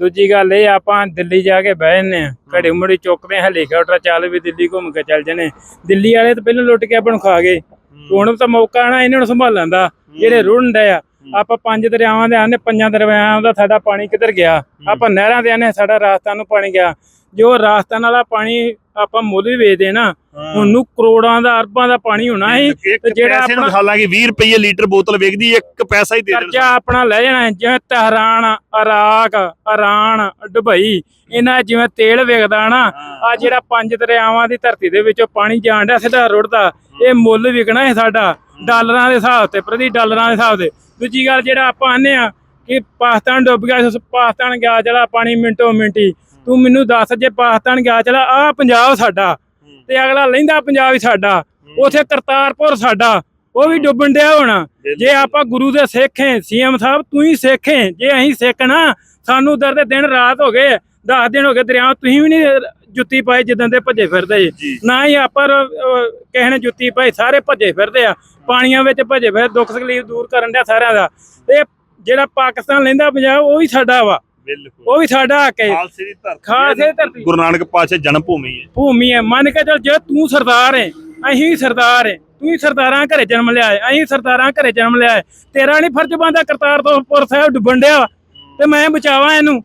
ਦੂਜੀ ਗੱਲ ਇਹ ਆਪਾਂ ਦਿੱਲੀ ਜਾ ਕੇ ਬਹਿ ਜੰਨੇ ਆ ਘੜੀ ਮੁੜੀ ਚੁੱਕਦੇ ਆ ਹੈਲੀਕਾਪਟਰ ਚੱਲ ਵੀ ਦਿੱਲੀ ਘੁੰਮ ਕੇ ਚੱਲ ਜਨੇ ਦਿੱਲੀ ਵਾਲੇ ਤਾਂ ਪਹਿਲਾਂ ਲੁੱਟ ਕੇ ਆਪਾਂ ਨੂੰ ਖਾ ਗਏ। ਹੁਣ ਤਾਂ ਮੌਕਾ ਆਣਾ ਇਹਨਾਂ ਨੂੰ ਸੰਭਾਲਣ ਦਾ। ਜਿਹੜੇ ਰੁੜਨ ਡਏ ਆ ਆਪਾਂ ਪੰਜ ਦਰਿਆਵਾਂ ਦੇ ਆਨੇ ਪੰਜਾਂ ਦਰਿਆਵਾਂ ਦਾ ਸਾਡਾ ਪਾਣੀ ਕਿੱਧਰ ਗਿਆ? ਆਪਾਂ ਨਹਿਰਾਂ ਦੇ ਆਨੇ ਸਾਡਾ ਰਾਜਸਥਾਨ ਨੂੰ ਪਾਣੀ ਗਿਆ। ਜੋ ਰਾਜਸਥਾਨ ਵਾਲਾ ਪਾਣੀ ਆਪਾਂ ਮੁੱਲ ਵੀ ਵੇਚਦੇ ਨਾ ਹੁਣ ਨੂੰ ਕਰੋੜਾਂ ਦਾ ਅਰਬਾਂ ਦਾ ਪਾਣੀ ਹੋਣਾ ਸੀ ਤੇ ਜਿਹੜਾ ਪੈਸੇ ਨੂੰ ਹਾਲਾਂਕਿ 20 ਰੁਪਏ ਲੀਟਰ ਬੋਤਲ ਵੇਚਦੀ ਇੱਕ ਪੈਸਾ ਹੀ ਦੇ ਦੇਣ। ਕਰਜ਼ਾ ਆਪਣਾ ਲੈ ਜਾਣਾ ਹੈ, ਜਿਵੇਂ ਤਹਿਰਾਨ ਇਰਾਕ ਇਰਾਨ ਦੁਬਈ ਇਹਨਾਂ ਜਿਵੇਂ ਤੇਲ ਵਿਕਦਾ ਨਾ ਆ ਜਿਹੜਾ ਪੰਜ ਦਰਿਆਵਾਂ ਦੀ ਧਰਤੀ ਦੇ ਵਿੱਚੋਂ ਪਾਣੀ ਜਾਣ ਡਿਆ ਸਿੱਧਾ ਰੁੜਦਾ ਇਹ ਮੁੱਲ ਵਿਕਣਾ ਹੈ ਸਾਡਾ ਡਾਲਰਾਂ ਦੇ ਹਿਸਾਬ ਤੇ ਪ੍ਰਤੀ ਡਾਲਰਾਂ ਦੇ ਹਿਸਾਬ ਤੇ। ਦੂਜੀ ਗੱਲ ਜਿਹੜਾ ਆਪਾਂ ਆਨੇ ਆ ਕਿ ਪਾਕਿਸਤਾਨ ਡੁੱਬ ਗਿਆ ਪਾਕਿਸਤਾਨ ਗਿਆ ਚਲਾ ਪਾਣੀ ਮਿੰਟੋ ਮਿੰਟੀ ਤੂੰ ਮੈਨੂੰ ਦੱਸ ਜੇ ਪਾਕਿਸਤਾਨ ਗਿਆ ਚਲਾ ਆ ਪੰਜਾਬ ਸਾਡਾ ਤੇ ਅਗਲਾ ਲੈਂਦਾ ਪੰਜਾਬ ਹੀ ਸਾਡਾ ਉਥੇ ਕਰਤਾਰਪੁਰ ਸਾਡਾ ਉਹ ਵੀ ਡੁੱਬਣ ਡਿਆ ਹੋਣਾ। ਜੇ ਆਪਾਂ ਗੁਰੂ ਦੇ ਸਿੱਖ ਹੈ ਸੀਐਮ ਸਾਹਿਬ ਤੂੰ ਹੀ ਸਿੱਖ ਹੈ ਜੇ ਅਸੀਂ ਸਿੱਖ ਨਾ ਸਾਨੂੰ ਦਰ ਦੇ ਦਿਨ ਰਾਤ ਹੋ ਗਏ 10 ਦਿਨ ਹੋ ਗਏ ਦਰਿਆ ਤੁਸੀਂ ਵੀ ਨਹੀਂ ਜੁੱਤੀ ਪਾਈ ਜਿੱਦਾਂ ਦੇ ਭੱਜੇ ਫਿਰਦੇ। ਨਾ ਹੀ ਆਪਾਂ ਕਿਸੇ ਨੇ ਜੁੱਤੀ ਪਾਈ ਸਾਰੇ ਭੱਜੇ ਫਿਰਦੇ ਆ। ਪਾਣੀਆਂ ਵਿੱਚ ਭੱਜੇ ਫਿਰ ਦੁੱਖ ਤਕਲੀਫ ਦੂਰ ਕਰਨ ਦਾ ਸਾਰਿਆਂ ਦਾ। ਤੇ ਜਿਹੜਾ ਪਾਕਿਸਤਾਨ ਲੈਂਦਾ ਪੰਜਾਬ ਉਹ ਵੀ ਸਾਡਾ ਵਾ। ਬਿਲਕੁਲ। ਉਹ ਵੀ ਸਾਡਾ ਹੱਕ ਹੈ ਖਾਲਸੇ ਦੀ ਧਰਤੀ ਖਾਲਸੇ ਦੀ ਧਰਤੀ। ਗੁਰੂ ਨਾਨਕ ਪਾਤਸ਼ਾਹ ਜਨਮ ਭੂਮੀ ਹੈ। ਭੂਮੀ ਹੈ। ਮੰਨ ਕੇ ਚੱਲ ਜੇ ਤੂੰ ਸਰਦਾਰ ਹੈ ਅਸੀਂ ਸਰਦਾਰ ਹੈ। ਤੂੰ ਹੀ ਸਰਦਾਰਾਂ ਘਰੇ ਜਨਮ ਲਿਆ ਹੈ ਅਸੀਂ ਸਰਦਾਰਾਂ ਘਰੇ ਜਨਮ ਲਿਆ ਹੈ। ਤੇਰਾ ਨਹੀਂ ਫਰਜ਼ ਬਣਦਾ ਕਰਤਾਰਪੁਰ ਸਾਹਿਬ ਡੁੱਬਣ ਡਿਆ ਤੇ ਮੈਂ ਬਚਾਵਾਂ ਇਹਨੂੰ।